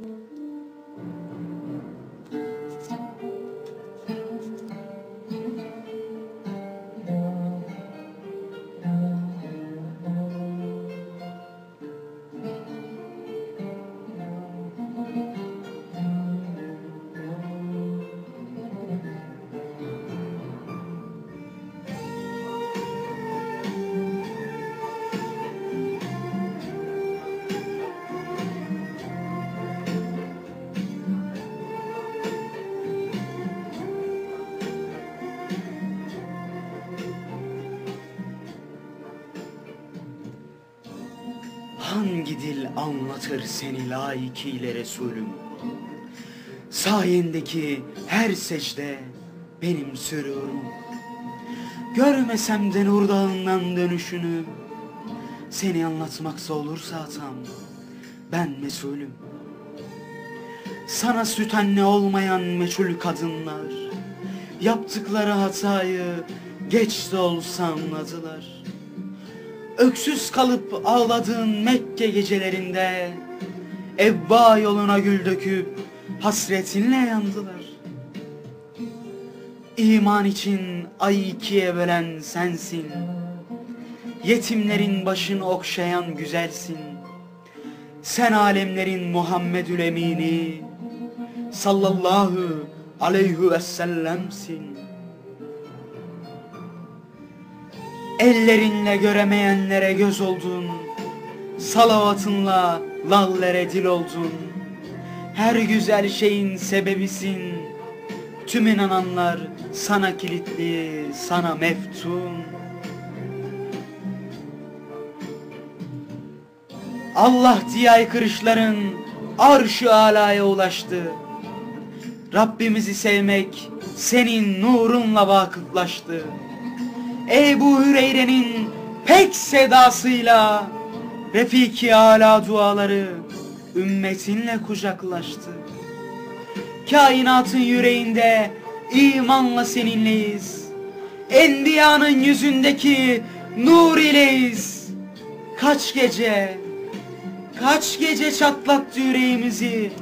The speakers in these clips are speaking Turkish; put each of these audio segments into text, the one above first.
Mm-hmm. Hangi dil anlatır seni layıkıyla Resulüm? Sayendeki her secde benim sürürüm. Görmesem de nur dağından dönüşünü, seni anlatmaksa olursa atam, ben mesulüm. Sana süt anne olmayan meçhul kadınlar, yaptıkları hatayı geç de olsa anladılar. Öksüz kalıp ağladığın Mekke gecelerinde Ebba yoluna gül döküp hasretinle yandılar. İman için ay ikiye bölen sensin. Yetimlerin başını okşayan güzelsin. Sen alemlerin Muhammedül Emini sallallahu aleyhi ve sellemsin. Ellerinle göremeyenlere göz oldun. Salavatınla lallere dil oldun. Her güzel şeyin sebebisin. Tüm inananlar sana kilitli, sana meftun. Allah diye aykırışların arş-ı alaya ulaştı. Rabbimizi sevmek senin nurunla vakıflaştı. Ebu Hüreyre'nin pek sedasıyla Refiki ala duaları ümmetinle kucaklaştı. Kainatın yüreğinde imanla seninleyiz. Enbiyanın yüzündeki nur ileyiz. Kaç gece, kaç gece çatlattı yüreğimizi.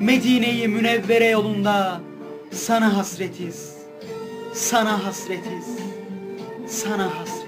Medine-i Münevvere yolunda sana hasretiz. Sana hasretiz. Sana hasret.